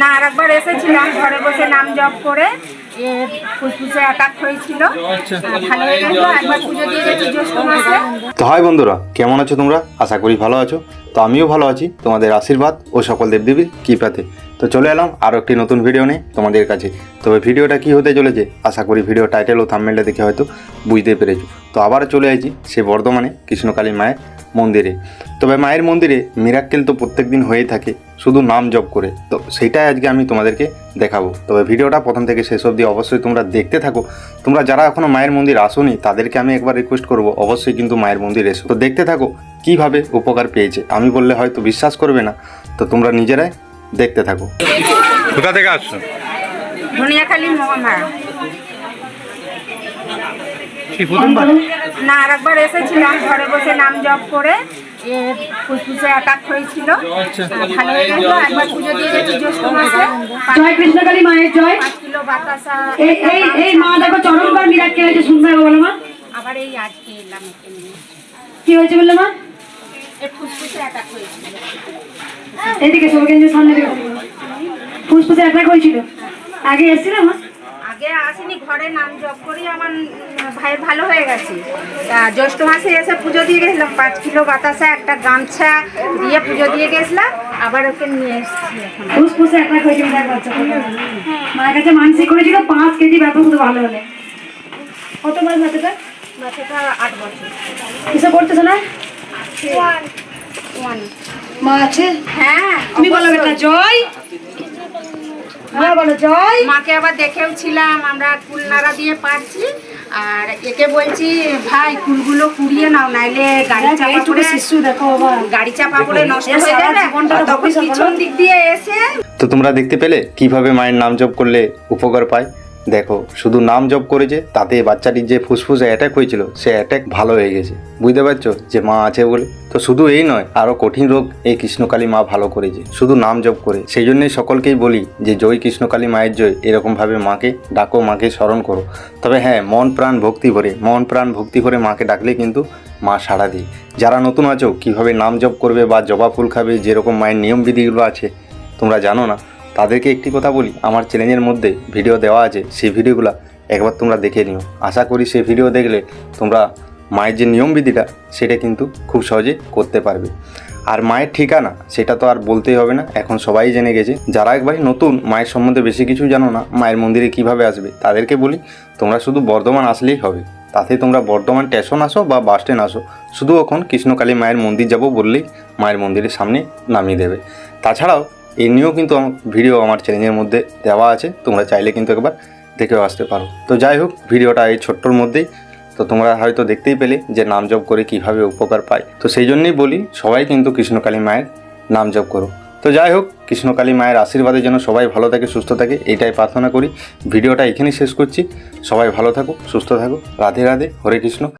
না, আর একবার এসেছিলাম ঘরে বসে নাম জপ করে হয়ে তো হাই বন্ধুরা, কেমন আছো তোমরা? আশা করি ভালো আছো। তো আমিও ভালো আছি। তোমাদের আশীর্বাদ ও সকল দেবদেবীর কৃপাতে। তো চলে এলাম আরও একটি নতুন ভিডিও নিয়ে তোমাদের কাছে। তবে ভিডিওটা কি হতে চলেছে? আশা করি ভিডিও টাইটেল ও থাম্বনেলটা দেখে হয়তো বুঝতে পেরেছ। তো আবার চলে আসি সে বর্ধমানে কৃষ্ণকালী মায়ের মন্দিরে। তবে মায়ের মন্দিরে মিরাক্কেল তো প্রত্যেক দিন হয়েই থাকে। শুধু নাম জপ করে। তো সেইটাই আজকে আমি তোমাদেরকে দেখাবো। তবে ভিডিওটা প্রথম থেকে শেষ অবধি অবশ্যই তোমরা দেখতে থাকো। তোমরা যারা এখনও মায়ের মন্দির আসোনি, তাদেরকে আমি একবার রিকোয়েস্ট করব। অবশ্যই কিন্তু মায়ের মন্দির এসো। তো দেখতে থাকো কীভাবে উপকার পেয়েছে। আমি বললে হয়তো বিশ্বাস করবে না। তো তোমরা নিজেরাই দেখতে থাকো। কোথা থেকে আসছো? না আর একবার এসেছিলাম ঘরে বসে নাম জপ করে ফুসফুসে অ্যাটাক হয়েছিল। ভালো হয়ে গেল একবার পুজো দিয়ে গেছি জ্যৈষ্ঠ মাসে। জয় কৃষ্ণকালী মায়ের জয়। পাঁচ কিলো বাতাসা এই এই এই মা দেখো চরমবার হয়েছে শুনতে হবে বলো মা। আবার এই আজকে এলাম কি হয়েছে বললে মা? ফুসফুসে অ্যাটাক হয়েছিল। এদিকে সৌকেন্দ্রের সামনে দিকে ফুসফুসে অ্যাটাক হয়েছিল। আগে এসেছিল মা? আগে আসিনি ঘরে নাম জপ করি আমার ভাইয়ের ভালো হয়ে গেছে। তা জ্যৈষ্ঠ মাসে এসে পুজো দিয়ে গেছিলাম পাঁচ কিলো বাতাসা একটা গামছা দিয়ে পুজো দিয়ে গেছিলাম আবার ওকে নিয়ে এসেছি ফুসফুসে হয়েছিল মায়ের কাছে মানসিক করেছিল পাঁচ কেজি ব্যাপার শুধু ভালো হলে। কত মাস বাচ্চাটা? বাচ্চাটা আট বছর। কিসে পড়তেছে না মা আছে? হ্যাঁ তুমি বলো বেটা জয়। মাকে আবার দেখেও ছিলাম আমরা কুল নাড়া দিয়ে পারছি। আর একে বলছি ভাই কুলগুলো কুড়িয়ে নাও নাইলে গাড়ি চাপা এইটুকু পড়ে শিশু দেখো গাড়ি চাপা পড়ে নষ্ট হয়ে যাবে। তখন পিছন দিক দিয়ে এসে তো তোমরা দেখতে পেলে কীভাবে মায়ের নাম জপ করলে উপকার পায়? দেখো, শুধু নাম জপ করেছে, তাতে বাচ্চাটির যে ফুসফুসে অ্যাটাক হয়েছিল, সে অ্যাটাক ভালো হয়ে গেছে। বুঝতে পারছ? যে মা আছে বলে। তো শুধু এই নয় আরও কঠিন রোগ এই কৃষ্ণকালী মা ভালো করেছে। শুধু নাম জপ করে। সেই জন্যই সকলকেই বলি যে, জয় কৃষ্ণকালী মায়ের জয়। এরকমভাবে মাকে ডাকো, মাকে স্মরণ করো। তবে হ্যাঁ মন প্রাণ ভক্তি ভরে, মন প্রাণ ভক্তি করে মাকে ডাকলে কিন্তু মা সাড়া দিই যারা নতুন আছো, কীভাবে নাম জপ করবে বা জবা ফুল খাবে, যেরকম মায়ের নিয়ম বিধিগুলো আছে, তোমরা জানো না। তাদেরকে একটি কথা বলি, আমার চ্যানেলের মধ্যে ভিডিও দেওয়া আছে, সেই ভিডিওগুলো একবার তোমরা দেখে নিও। আশা করি সেই ভিডিও দেখলে তোমরা মায়ের যে নিয়মবিধিটা সেটা কিন্তু খুব সহজে করতে পারবে। আর মায়ের ঠিকানা, সেটা তো আর বলতেই হবে না, এখন সবাই জেনে গেছে। যারা একবারই নতুন, মায়ের সম্বন্ধে বেশি কিছু জানো না, মায়ের মন্দিরে কীভাবে আসবে, তাদেরকে বলি, তোমরা শুধু বর্ধমান আসলেই হবে। তাতে তোমরা বর্ধমান স্টেশন আসো বা বাস স্ট্যান্ড আসো, শুধু এখন কৃষ্ণকালী মায়ের মন্দির যাব বললেই মায়ের মন্দিরের সামনে নামিয়ে দেবে। তাছাড়াও এই নিয়েও কিন্তু আমার ভিডিও আমার চ্যানেলের মধ্যে দেওয়া আছে, তোমরা চাইলে কিন্তু একবার দেখেও আসতে পারো। তো যাই হোক ভিডিওটা এই ছোট্টর মধ্যেই। তো তোমরা হয়তো দেখতেই পেলে যে নাম জপ করে কীভাবে উপকার পায়। তো সেই জন্যই বলি, সবাই কিন্তু কৃষ্ণকালী মায়ের নাম জপ করো। তো যাই হোক কৃষ্ণকালী মায়ের আশীর্বাদের জন্য সবাই ভালো থাকে, সুস্থ থাকে, এটাই প্রার্থনা করি। ভিডিওটা এখানেই শেষ করছি। সবাই ভালো থাকো, সুস্থ থাকো। রাধে রাধে, হরে কৃষ্ণ।